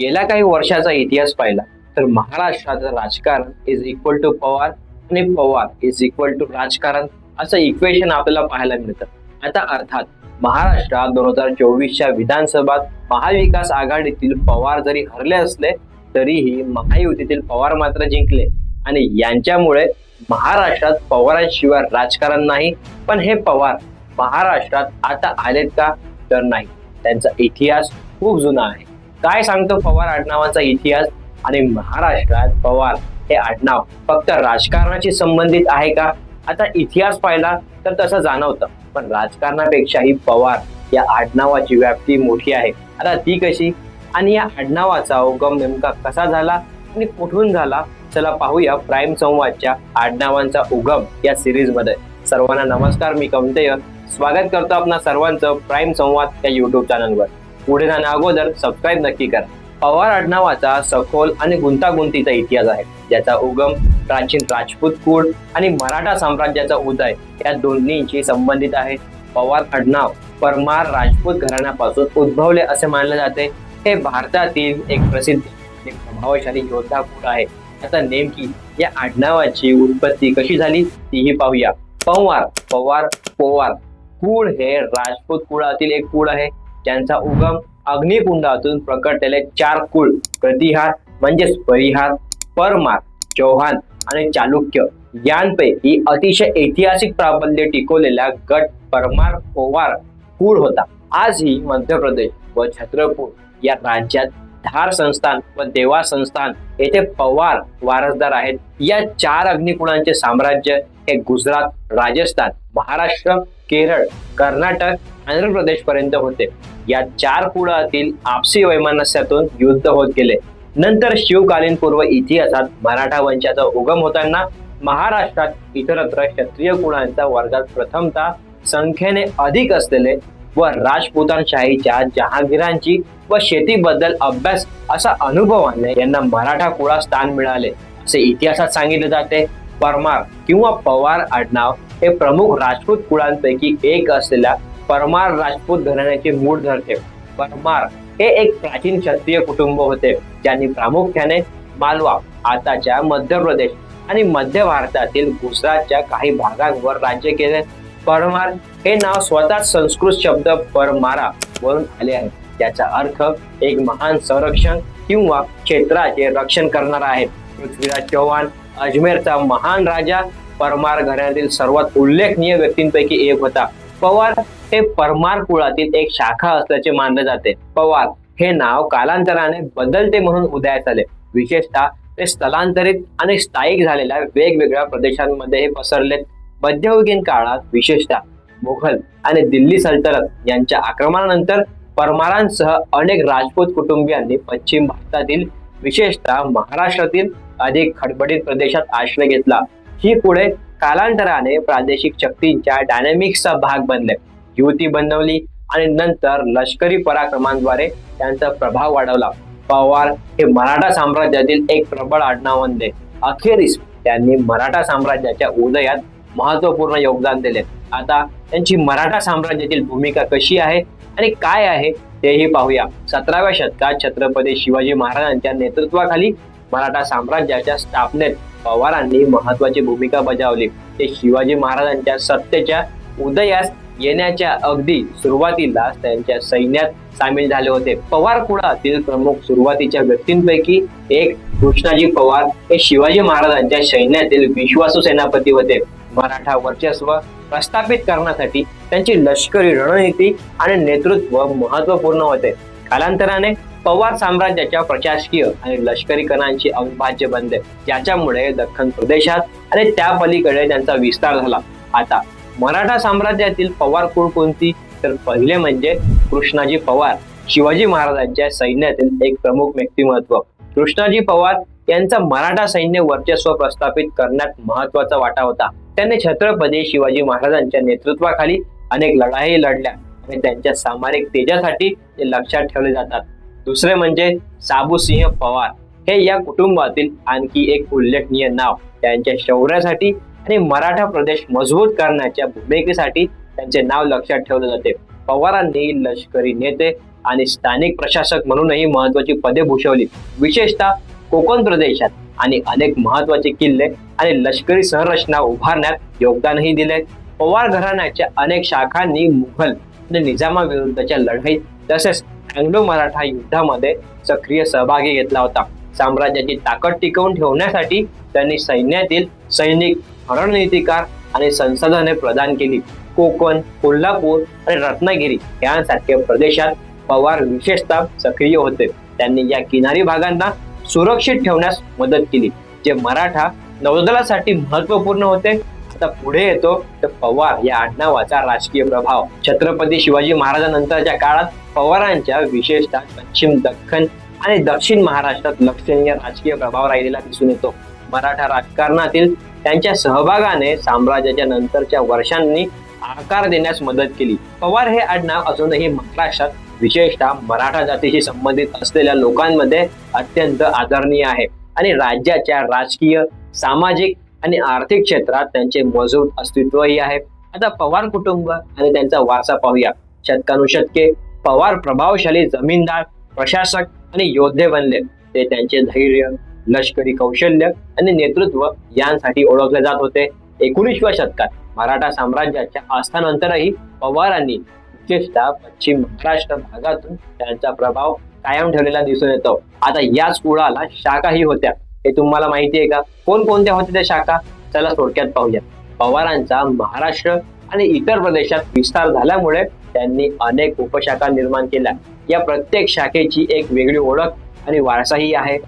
गेल्या काही वर्षाचा इतिहास पाहिला तर महाराष्ट्राचं राजकारण इज इक्वल टू पवार आणि पवार इज इक्वल टू राजकारण असं इक्वेशन आपल्याला पाहायला मिळतं. आता अर्थात महाराष्ट्रात दोन हजार चोवीसच्या विधानसभात महाविकास आघाडीतील पवार जरी हरले असले तरीही महायुतीतील पवार मात्र जिंकले. आणि यांच्यामुळे महाराष्ट्रात पवारांशिवाय राजकारण नाही पण हे पवार महाराष्ट्रात आता आलेत का? तर नाही. त्यांचा इतिहास खूप जुना आहे. काय सांगतो पवार आडनावाचा इतिहास? आणि महाराष्ट्रात पवार हे आडनाव फक्त राजकारणाशी संबंधित आहे का? आता इतिहास पाहिला तर तसं जाणवतं. पण राजकारणापेक्षाही पवार या आडनावाची व्याप्ती मोठी आहे. आता ती कशी? आणि या आडनावाचा उगम नेमका कसा झाला? आणि कुठून झाला? चला पाहूया प्राईम संवादच्या आडनावांचा उगम या सिरीजमध्ये सर्वांना नमस्कार मी कमतेय स्वागत करतो आपणा सर्वांचं प्राईम संवाद या युट्यूब चॅनलवर पुढे जाण्या अगोदर सबस्क्राईब नक्की करा. पवार आडनावाचा सखोल आणि गुंतागुंतीचा इतिहास आहे. ज्याचा उगम प्राचीन राजपूत कुळ आणि मराठा साम्राज्याचा उदय या दोन्हींशी संबंधित आहे. पवार आडनाव परमार राजपूत घराण्यापासून उद्भवले असे मानले जाते. हे भारतातील एक प्रसिद्ध आणि प्रभावशाली योद्धा कुळ आहे. आता नेमकी या आडनावाची उत्पत्ती कशी झाली तीही पाहूया. पवार पवार पोवार कुळ हे राजपूत कुळातील एक कुळ आहे. ज्यांचा उगम अग्निकुंडातून प्रकटलेले चार कुळ प्रतिहार म्हणजेच परिहार परमार चौहान आणि चालुक्य. यांपैकी अतिशय ऐतिहासिक प्राबल्य टिकवलेला गट परमार पोवार कुळ होता. आजही मध्य प्रदेश व छत्रपूर या राज्यात धार संस्थान व देवा संस्थान येथे पवार वारसदार आहेत. या चार अग्निकुणांचे साम्राज्य हे गुजरात राजस्थान महाराष्ट्र केरळ कर्नाटक आंध्र प्रदेश पर्यंत होते. या चार कुळातील आपसी वैमानस्यातून युद्ध होत गेले. नंतर शिवकालीन पूर्व इतिहासात मराठा वंशाचा उगम होताना महाराष्ट्रात इतरत्र क्षत्रिय कुळांचा वर्गात प्रथमतः संख्येने अधिक असलेले व राजपुतांशाहीच्या जहांगीरांची व शेतीबद्दल अभ्यास असा अनुभव आणले यांना मराठा कुळात स्थान मिळाले. असे इतिहासात सांगितले जाते परमार किंवा पवार आडनाव हे प्रमुख राजपूत कुळांपैकी एक असलेल्या परमार राजपूत घराण्याचे मूळ धरते परमार हे एक प्राचीन क्षत्रिय कुटुंब होते ज्यांनी प्रामुख्याने मालवा आताच्या मध्य प्रदेश आणि मध्य भारतातील गुजरातच्या काही भागांवर राज्य केले. परमार हे नाव स्वतः संस्कृत शब्द परमारा वरून आले आहे. त्याचा अर्थ एक महान संरक्षण किंवा क्षेत्राचे रक्षण करणारा आहे. पृथ्वीराज चौहान अजमेरचा महान राजा परमार घराण्यातील सर्वात उल्लेखनीय व्यक्तींपैकी एक होता. पवार हे परमार कुळातील एक शाखा असल्याचे मानले जाते. पवार हे नाव कालांतराने बदलते म्हणून उदयास आले. विशेषतः ते स्थलांतरित आणि स्थायिक झालेल्या वेगवेगळ्या प्रदेशांमध्ये हे पसरले मध्ययुगीन काळात विशेषतः मुघल आणि दिल्ली सल्तनत यांच्या आक्रमणानंतर परमारांसह अनेक राजपूत कुटुंबियांनी पश्चिम भारतातील विशेषतः महाराष्ट्रातील अधिक खडबडीत प्रदेशात आश्रय घेतला. ही पुढे कालांतराने प्रादेशिक शक्तींच्या डायनॅमिक्सचा भाग बनले. युती बनवली आणि नंतर लष्करी पराक्रमांद्वारे त्यांचा प्रभाव वाढवला. पवार हे मराठा साम्राज्यातील एक प्रबळ आडनाव बनले अखेरीस त्यांनी मराठा साम्राज्याच्या उदयात महत्त्वपूर्ण योगदान दिले. आता त्यांची मराठा साम्राज्यातील भूमिका कशी आहे आणि काय आहे तेही पाहूया. सतराव्या शतकात छत्रपती शिवाजी महाराजांच्या नेतृत्वाखाली मराठा साम्राज्याच्या स्थापनेत पवारांनी महत्वाची भूमिका बजावली. ते शिवाजी महाराजांच्या सत्तेच्या उदयास येण्याच्या अगदी सुरुवातीला त्यांच्या सैन्यात सामील झाले होते. पवार कुळातील प्रमुख सुरुवातीच्या व्यक्तींपैकी एक कृष्णाजी पवार हे शिवाजी महाराजांच्या सैन्यातील विश्वासू सेनापती होते. मराठा वर्चस्व प्रस्थापित करण्यासाठी त्यांची लष्करी रणनीती आणि नेतृत्व महत्त्वपूर्ण होते. कालांतराने पवार साम्राज्याच्या प्रशासकीय आणि लष्करीकरणांची अविभाज्य बनले ज्याच्यामुळे दख्खन प्रदेशात आणि त्या पलीकडे त्यांचा विस्तार झाला. आता मराठा साम्राज्यातील पवार कुळ कोणती? तर पहिले म्हणजे कृष्णाजी पवार. शिवाजी महाराजांच्या सैन्यातील एक प्रमुख व्यक्तिमत्व. कृष्णाजी पवार यांचा मराठा सैन्य वर्चस्व प्रस्थापित करण्यात महत्त्वाचा वाटा होता. त्यांनी छत्रपती शिवाजी महाराजांच्या नेतृत्वाखाली अनेक लढाई लढल्या. आणि त्यांच्या सामरिक तेजासाठी ते लक्षात ठेवले जातात. दुसरे म्हणजे साबूसिंह पवार. हे या कुटुंबातील आणखी एक उल्लेखनीय नाव. त्यांच्या शौर्यासाठी आणि मराठा प्रदेश मजबूत करण्याच्या भूमिकेसाठी त्यांचे नाव लक्षात ठेवले जाते. पवारांनी लष्करी नेते आणि स्थानिक प्रशासक म्हणूनही महत्वाची पदे भूषवली. विशेषतः कोकण प्रदेशात आणि अनेक महत्त्वाचे किल्ले आणि लष्करी संरचना उभारण्यात योगदानही दिले. पवार घराण्याच्या अनेक शाखांनी मुघल आपल्या निजामाविरुद्धच्या लढाईत तसेच अँग्लो मराठा युद्धामध्ये सक्रिय सहभागी घेतला होता. साम्राज्याची ताकद टिकवून ठेवण्यासाठी त्यांनी सैन्यातील सैनिक रणनीतिकार आणि संसाधने प्रदान केली. कोकण कोल्हापूर आणि रत्नागिरी यांसारख्या प्रदेशात पवार विशेषतः सक्रिय होते. त्यांनी या किनारी भागांना सुरक्षित ठेवण्यास मदत केली जे मराठा नौदलासाठी महत्त्वपूर्ण होते. आता पुढे येतो तर पवार या आडनावाचा राजकीय प्रभाव. छत्रपती शिवाजी महाराजांनंतरच्या काळात पवारांच्या विशेषतः पश्चिम दख्खन आणि दक्षिण महाराष्ट्रात लक्षणीय राजकीय प्रभाव राहिलेला दिसून येतो. मराठा राजकारणातील त्यांच्या सहभागाने साम्राज्याच्या नंतरच्या वर्षांनी आकार देण्यास मदत केली. पवार हे आडनाव अजूनही महाराष्ट्रात विशेषतः मराठा जातीशी संबंधित असलेल्या लोकांमध्ये अत्यंत आदरणीय आहे आणि राज्याच्या राजकीय सामाजिक आणि आर्थिक क्षेत्रात त्यांचे मजबूत अस्तित्वही आहे आता पवार कुटुंब आणि त्यांचा वारसा पाहूया. शतकानुशतके पवार प्रभावशाली जमीनदार प्रशासक आणि योद्धे बनले. ते त्यांचे धैर्य लष्करी कौशल्य आणि नेतृत्व यांसाठी ओळखले जात होते. एकोणीसव्या शतकात मराठा साम्राज्याच्या आस्थानंतरही पवारांनी विशेषतः पश्चिम महाराष्ट्र भागातून त्यांचा प्रभाव कायम ठेवलेला दिसून येतो. आता याच कुळाला शाखाही होत्या. हे तुम्हाला माहिती आहे का? कोण कोणत्या होत्या त्या शाखा? चला थोडक्यात पाहूया पवारांचा महाराष्ट्र आणि इतर प्रदेशात विस्तार झाल्यामुळे त्यांनी अनेक उपशाखा निर्माण केल्या. या प्रत्येक शाखेची एक वेगळी ओळख आणि वारसाही आहे.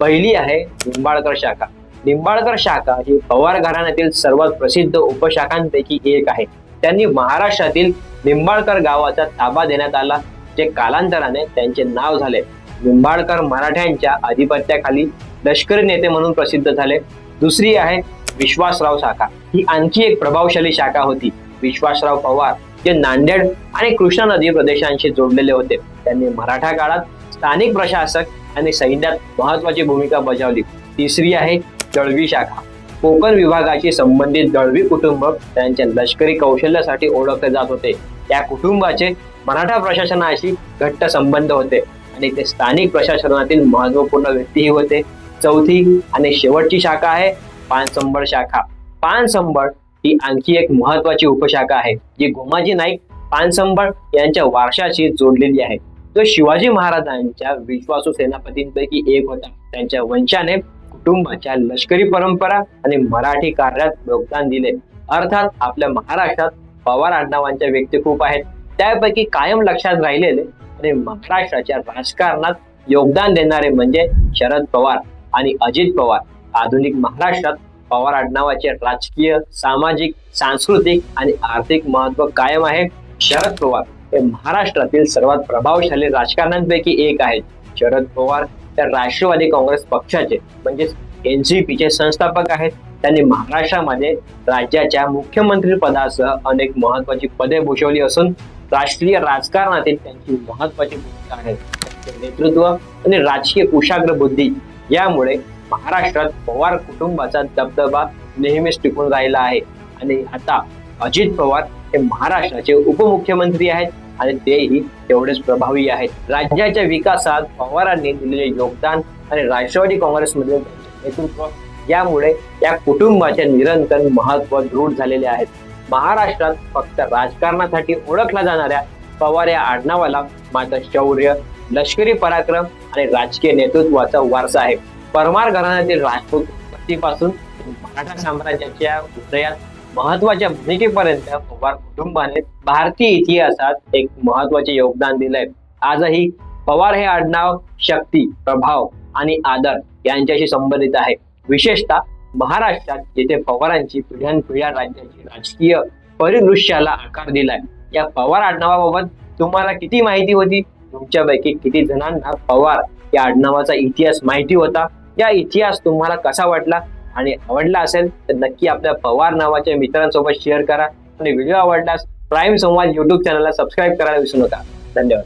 पहिली आहे निंबाळकर शाखा. निंबाळकर शाखा ही पवार घराण्यातील सर्वात प्रसिद्ध उपशाखांपैकी एक आहे. त्यांनी महाराष्ट्रातील निंबाळकर गावाचा ताबा देण्यात आला जे कालांतराने त्यांचे नाव झाले. निंबाळकर मराठ्यांच्या आधिपत्याखाली लष्करी नेते म्हणून प्रसिद्ध झाले. दुसरी आहे विश्वासराव शाखा. ही आणखी एक प्रभावशाली शाखा होती. विश्वासराव पवार जे नांदेड आणि कृष्णा नदी प्रदेशांशी जोडलेले होते. त्यांनी मराठा काळात स्थानिक प्रशासक आणि सैन्यात महत्वाची भूमिका बजावली. तिसरी आहे दळवी शाखा. कोकण विभागाशी संबंधित दळवी कुटुंब त्यांच्या लष्करी कौशल्यासाठी ओळखले जात होते. त्या कुटुंबाचे मराठा प्रशासनाशी घट्ट संबंध होते आणि ते स्थानिक प्रशासनातील महत्त्वपूर्ण व्यक्तीही होते. चौथी आणि शेवटची शाखा आहे पानसंबळ शाखा. पानसंबळ ही आणखी एक महत्वाची उपशाखा आहे जी गोमाजी नाईक पानसंबळ यांच्या वारशाशी जोडलेली आहे. जो शिवाजी महाराजांच्या विश्वासू सेनापतींपैकी एक होता. त्यांच्या वंशाने कुटुंबाच्या लष्करी परंपरा आणि मराठी कार्यात योगदान दिले. अर्थात आपल्या महाराष्ट्रात पवार आडनावांच्या व्यक्ती खूप आहेत. त्यापैकी कायम लक्षात राहिलेले आणि महाराष्ट्राच्या राजकारणात योगदान देणारे म्हणजे शरद पवार. आणि अजित पवार. आधुनिक महाराष्ट्रात पवार आडनावाचे राजकीय सामाजिक सांस्कृतिक आणि आर्थिक महत्त्व कायम आहे. शरद पवार हे महाराष्ट्रातील सर्वात प्रभावशाली राजकारण्यांपैकी एक आहेत. शरद पवार त्या राष्ट्रवादी काँग्रेस पक्षाचे म्हणजेच एनसीपीचे संस्थापक आहेत. त्यांनी महाराष्ट्रामध्ये राज्याच्या मुख्यमंत्री पदासह अनेक महत्वाची पदे भूषवली असून राष्ट्रीय राजकारणातील त्यांची महत्वाची भूमिका आहे. नेतृत्व आणि राजकीय कुशाग्र बुद्धी यामुळे महाराष्ट्रात पवार कुटुंबाचा दबदबा नेहमीच टिकून राहिला आहे. आणि आता अजित पवार हे महाराष्ट्राचे उपमुख्यमंत्री आहेत आणि तेही तेवढेच प्रभावी आहेत. राज्याच्या विकासात पवारांनी दिलेले योगदान आणि राष्ट्रवादी काँग्रेसमध्ये नेतृत्व यामुळे या कुटुंबाचे निरंतर महत्त्व दृढ झालेले आहेत महाराष्ट्रात फक्त राजकारणासाठी ओळखला जाणाऱ्या पवार या आडनावाला मात्र शौर्य लष्करी पराक्रम आणि राजकीय नेतृत्वाचा वारसा आहे. परमार घराण्यातील राजपूत मराठा साम्राज्याच्या उदयात महत्त्वाच्या भूमिकेपर्यंत पवार कुटुंबाने भारतीय इतिहासात एक महत्त्वाचे योगदान दिलंय. आजही पवार हे आडनाव शक्ती प्रभाव आणि आदर यांच्याशी संबंधित आहे. विशेषतः महाराष्ट्रात जिथे पवारांची पिढ्यानपिढ्या राज्याची राजकीय परिदृश्याला आकार दिलाय. या पवार आडनावाबाबत तुम्हाला किती माहिती होती? तुमच्यापैकी किती जणांना पवार या आडनावाचा इतिहास माहिती होता? या इतिहास तुम्हाला कसा वाटला? आणि आवडला असेल तर नक्की आपल्या पवार नावाच्या मित्रांसोबत शेअर करा. आणि व्हिडिओ आवडल्यास प्राईम संवाद युट्यूब चॅनलला सबस्क्राईब करायला विसरू नका. धन्यवाद.